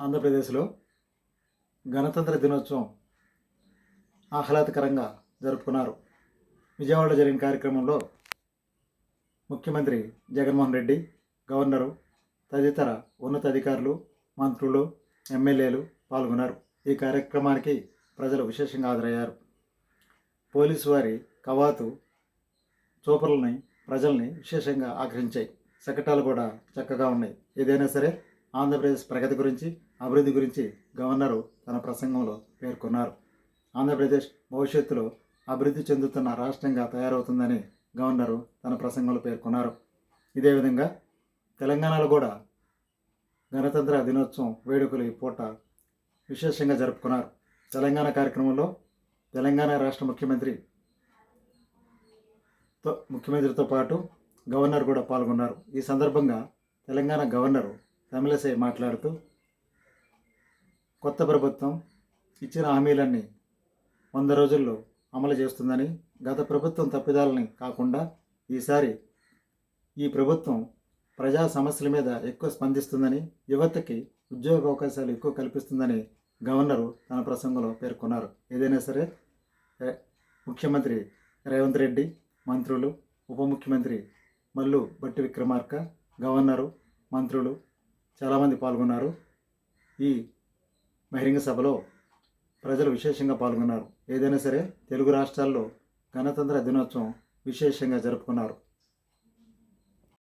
ఆంధ్రప్రదేశ్లో గణతంత్ర దినోత్సవం ఆహ్లాదకరంగా జరుపుకున్నారు. విజయవాడ జరిగిన కార్యక్రమంలో ముఖ్యమంత్రి జగన్మోహన్ రెడ్డి గవర్నరు తదితర ఉన్నతాధికారులు మంత్రులు ఎమ్మెల్యేలు పాల్గొన్నారు. ఈ కార్యక్రమానికి ప్రజలు విశేషంగా హాజరయ్యారు. పోలీసు వారి కవాతు చూపరులని ప్రజల్ని విశేషంగా ఆకర్షించాయి శకటాలు కూడా చక్కగా ఉన్నాయి. ఏదైనా సరే ఆంధ్రప్రదేశ్ ప్రగతి గురించి అభివృద్ధి గురించి గవర్నరు తన ప్రసంగంలో పేర్కొన్నారు. ఆంధ్రప్రదేశ్ భవిష్యత్తులో అభివృద్ధి చెందుతున్న రాష్ట్రంగా తయారవుతుందని గవర్నరు తన ప్రసంగంలో పేర్కొన్నారు. ఇదే విధంగా తెలంగాణలో కూడా గణతంత్ర దినోత్సవం వేడుకలు ఈ పూట విశేషంగా జరుపుకున్నారు. తెలంగాణ కార్యక్రమంలో తెలంగాణ రాష్ట్ర ముఖ్యమంత్రి ముఖ్యమంత్రితో పాటు గవర్నర్ కూడా పాల్గొన్నారు. ఈ సందర్భంగా తెలంగాణ గవర్నరు తమిళసై మాట్లాడుతూ కొత్త ప్రభుత్వం ఇచ్చిన హామీలన్నీ వంద రోజుల్లో అమలు చేస్తుందని గత ప్రభుత్వం తప్పిదాలని కాకుండా ఈసారి ఈ ప్రభుత్వం ప్రజా సమస్యల మీద ఎక్కువ స్పందిస్తుందని యువతకి ఉద్యోగ అవకాశాలు ఎక్కువ కల్పిస్తుందని గవర్నరు తన ప్రసంగంలో పేర్కొన్నారు. ఏదైనా సరే ముఖ్యమంత్రి రేవంత్ రెడ్డి మంత్రులు ఉప ముఖ్యమంత్రి మల్లు బట్టి విక్రమార్క గవర్నరు మంత్రులు చాలామంది పాల్గొన్నారు. ఈ బహిరంగ సభలో ప్రజలు విశేషంగా పాల్గొన్నారు. ఏదైనా సరే తెలుగు రాష్ట్రాల్లో గణతంత్ర దినోత్సవం విశేషంగా జరుపుకున్నారు.